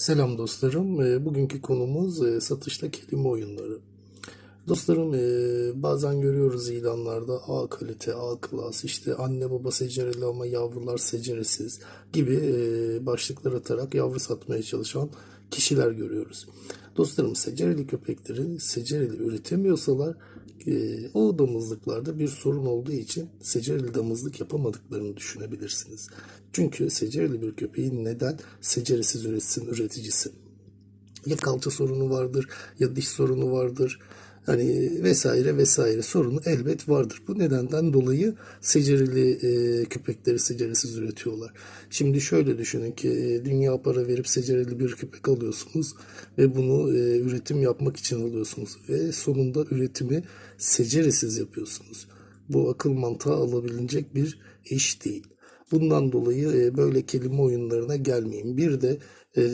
Selam dostlarım. Ee, Bugünkü konumuz e, satışta kelime oyunları. Dostlarım e, bazen görüyoruz ilanlarda A kalite, A klas, işte anne baba secereli ama yavrular seceresiz gibi e, başlıklar atarak yavru satmaya çalışan kişiler görüyoruz. Dostlarım secereli köpekleri secereli üretemiyorsalar e, o damızlıklarda bir sorun olduğu için secereli damızlık yapamadıklarını düşünebilirsiniz. Çünkü secereli bir köpeğin neden seceresiz üretsin üreticisi? Ya kalça sorunu vardır ya diş sorunu vardır. Hani vesaire vesaire sorunu elbet vardır. Bu nedenden dolayı secereli e, köpekleri seceresiz üretiyorlar. Şimdi şöyle düşünün ki e, dünya para verip secereli bir köpek alıyorsunuz ve bunu e, üretim yapmak için alıyorsunuz ve sonunda üretimi seceresiz yapıyorsunuz. Bu akıl mantığı alabilecek bir iş değil. Bundan dolayı e, böyle kelime oyunlarına gelmeyin. Bir de e,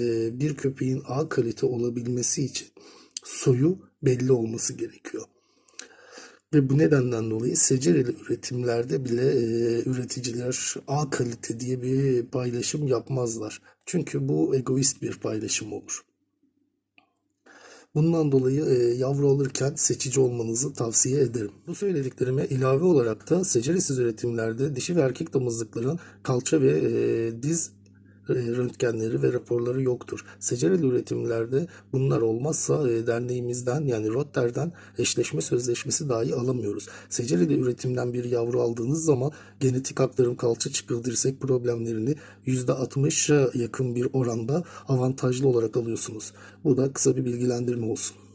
bir köpeğin A kalite olabilmesi için soyu belli olması gerekiyor. Ve bu nedenden dolayı secereli üretimlerde bile e, üreticiler A kalite diye bir paylaşım yapmazlar. Çünkü bu egoist bir paylaşım olur. Bundan dolayı e, yavru alırken seçici olmanızı tavsiye ederim. Bu söylediklerime ilave olarak da seceresiz üretimlerde dişi ve erkek damızlıkların kalça ve e, diz röntgenleri ve raporları yoktur. Secereli üretimlerde bunlar olmazsa e, derneğimizden yani Rotter'den eşleşme sözleşmesi dahi alamıyoruz. Secereli üretimden bir yavru aldığınız zaman genetik aktarım kalça çıkıl dirsek problemlerini %60'a yakın bir oranda avantajlı olarak alıyorsunuz. Bu da kısa bir bilgilendirme olsun.